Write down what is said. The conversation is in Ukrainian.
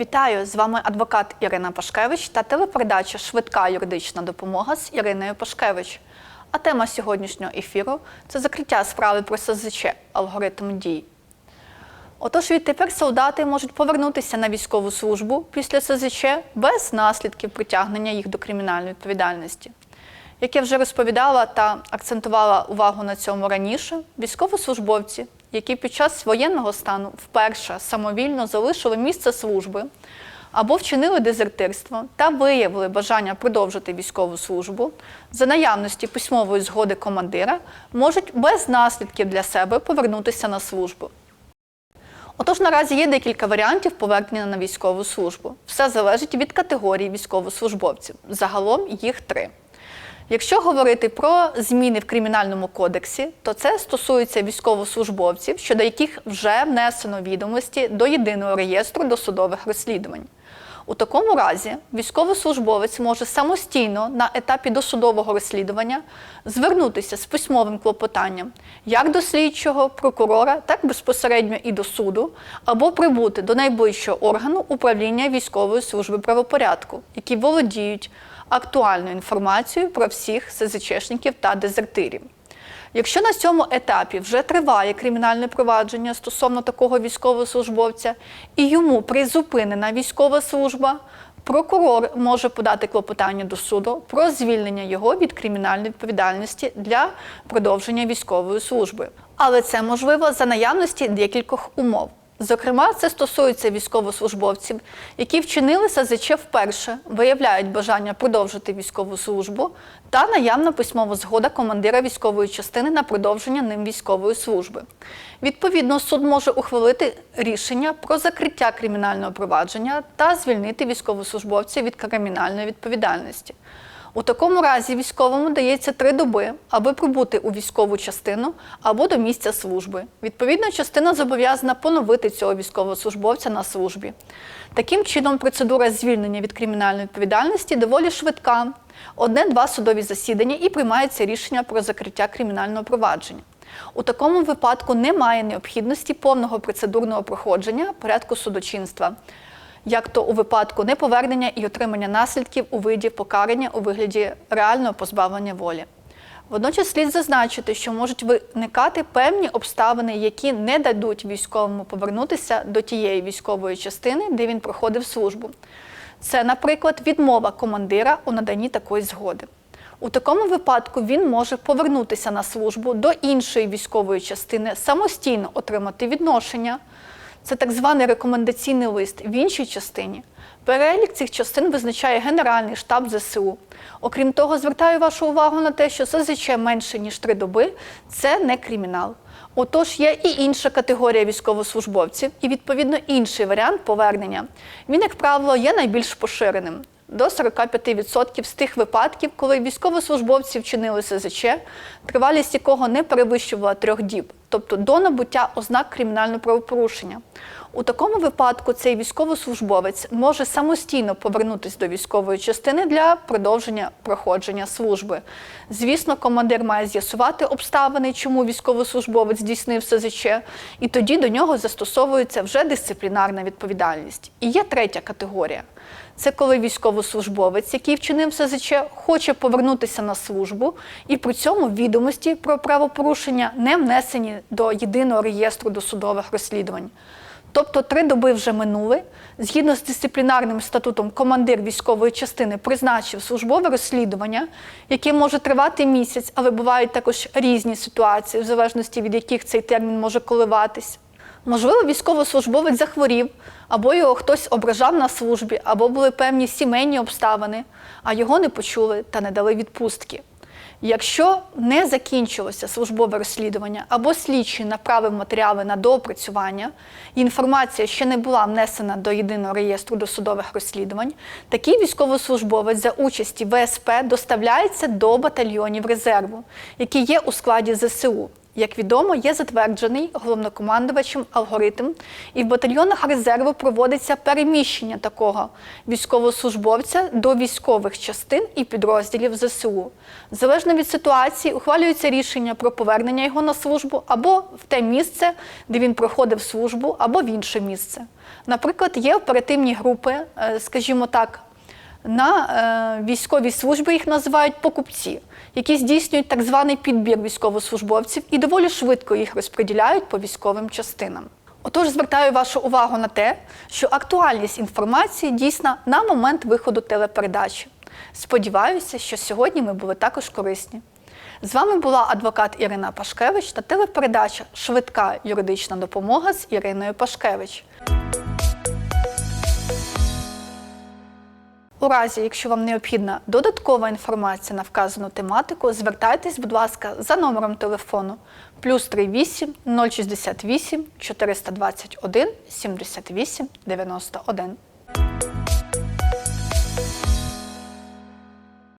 Вітаю! З вами адвокат Ірина Пашкевич та телепередача Швидка юридична допомога з Іриною Пашкевич. А тема сьогоднішнього ефіру це закриття справи про СЗЧ алгоритм дій. Отож, відтепер солдати можуть повернутися на військову службу після СЗЧ без наслідків притягнення їх до кримінальної відповідальності. Як я вже розповідала та акцентувала увагу на цьому раніше, військовослужбовці, які під час воєнного стану вперше самовільно залишили місце служби або вчинили дезертирство та виявили бажання продовжити військову службу, за наявності письмової згоди командира можуть без наслідків для себе повернутися на службу. Отож, наразі є декілька варіантів повернення на військову службу. Все залежить від категорії військовослужбовців. Загалом їх три. Якщо говорити про зміни в кримінальному кодексі, то це стосується військовослужбовців, щодо яких вже внесено відомості до єдиного реєстру досудових розслідувань. У такому разі військовослужбовець може самостійно на етапі досудового розслідування звернутися з письмовим клопотанням як до слідчого, прокурора, так безпосередньо і до суду, або прибути до найближчого органу управління військової служби правопорядку, які володіють актуальною інформацією про всіх СЗЧшників та дезертирів. Якщо на цьому етапі вже триває кримінальне провадження стосовно такого військовослужбовця і йому призупинена військова служба, прокурор може подати клопотання до суду про звільнення його від кримінальної відповідальності для продовження військової служби. Але це можливо за наявності декількох умов. Зокрема, це стосується військовослужбовців, які вчинили СЗЧ вперше, виявляють бажання продовжити військову службу та наявна письмова згода командира військової частини на продовження ним військової служби. Відповідно, суд може ухвалити рішення про закриття кримінального провадження та звільнити військовослужбовця від кримінальної відповідальності. У такому разі військовому дається три доби, аби прибути у військову частину або до місця служби. Відповідно, частина зобов'язана поновити цього військовослужбовця на службі. Таким чином, процедура звільнення від кримінальної відповідальності доволі швидка. Одне-два судові засідання і приймається рішення про закриття кримінального провадження. У такому випадку немає необхідності повного процедурного проходження порядку судочинства як то у випадку неповернення і отримання наслідків у виді покарання у вигляді реального позбавлення волі. Водночас слід зазначити, що можуть виникати певні обставини, які не дадуть військовому повернутися до тієї військової частини, де він проходив службу. Це, наприклад, відмова командира у наданні такої згоди. У такому випадку він може повернутися на службу до іншої військової частини, самостійно отримати відношення. Це так званий рекомендаційний лист в іншій частині. Перелік цих частин визначає Генеральний штаб ЗСУ. Окрім того, звертаю вашу увагу на те, що СЗЧ менше ніж три доби це не кримінал. Отож, є і інша категорія військовослужбовців, і відповідно інший варіант повернення. Він, як правило, є найбільш поширеним. До 45% з тих випадків, коли військовослужбовці вчинили СЗЧ, тривалість якого не перевищувала трьох діб, тобто до набуття ознак кримінального правопорушення. У такому випадку цей військовослужбовець може самостійно повернутися до військової частини для продовження проходження служби. Звісно, командир має з'ясувати обставини, чому військовослужбовець здійснив СЗЧ, і тоді до нього застосовується вже дисциплінарна відповідальність. І є третя категорія. Це коли військовослужбовець, який вчинив СЗЧ, хоче повернутися на службу, і при цьому відомості про правопорушення не внесені до єдиного реєстру досудових розслідувань. Тобто три доби вже минули. Згідно з дисциплінарним статутом, командир військової частини призначив службове розслідування, яке може тривати місяць, але бувають також різні ситуації, в залежності від яких цей термін може коливатись. Можливо, військовослужбовець захворів, або його хтось ображав на службі, або були певні сімейні обставини, а його не почули та не дали відпустки. Якщо не закінчилося службове розслідування або слідчий направив матеріали на доопрацювання, і інформація ще не була внесена до єдиного реєстру досудових розслідувань, такий військовослужбовець за участі ВСП доставляється до батальйонів резерву, які є у складі ЗСУ. Як відомо, є затверджений головнокомандувачем алгоритм, і в батальйонах резерву проводиться переміщення такого військовослужбовця до військових частин і підрозділів ЗСУ. Залежно від ситуації, ухвалюється рішення про повернення його на службу або в те місце, де він проходив службу, або в інше місце. Наприклад, є оперативні групи, е, скажімо так, на е, військовій службі їх називають покупці, які здійснюють так званий підбір військовослужбовців і доволі швидко їх розподіляють по військовим частинам. Отож, звертаю вашу увагу на те, що актуальність інформації дійсна на момент виходу телепередачі. Сподіваюся, що сьогодні ми були також корисні. З вами була адвокат Ірина Пашкевич та телепередача Швидка юридична допомога з Іриною Пашкевич. У разі, якщо вам необхідна додаткова інформація на вказану тематику, звертайтесь, будь ласка, за номером телефону плюс 38 068 421 78 91.